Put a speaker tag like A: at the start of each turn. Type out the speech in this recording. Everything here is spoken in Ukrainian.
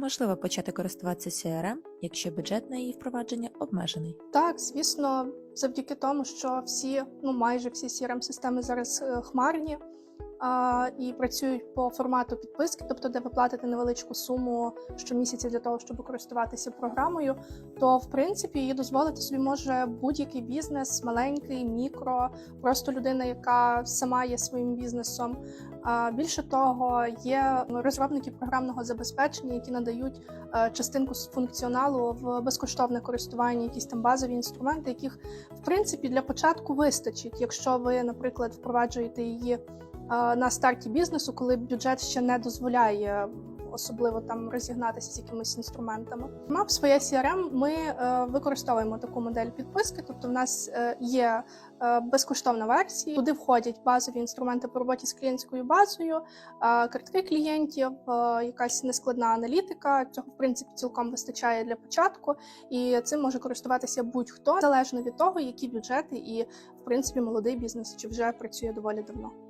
A: Можливо почати користуватися CRM, якщо бюджет на її впровадження обмежений.
B: Так, звісно, завдяки тому, що всі, ну майже всі crm системи зараз е, хмарні і працюють по формату підписки, тобто де ви платите невеличку суму щомісяця для того, щоб користуватися програмою, то в принципі її дозволити собі може будь-який бізнес, маленький, мікро, просто людина, яка сама є своїм бізнесом. Більше того, є розробники програмного забезпечення, які надають е, частинку з функціоналу в безкоштовне користування, якісь там базові інструменти, яких в принципі для початку вистачить, якщо ви, наприклад, впроваджуєте її на старті бізнесу, коли бюджет ще не дозволяє. Особливо там розігнатися з якимись інструментами. Мап своє CRM ми е, використовуємо таку модель підписки, тобто в нас е, є е, безкоштовна версія, туди входять базові інструменти по роботі з клієнтською базою, е, картки клієнтів, е, якась нескладна аналітика. Цього в принципі цілком вистачає для початку, і цим може користуватися будь-хто залежно від того, які бюджети і в принципі молодий бізнес чи вже працює доволі давно.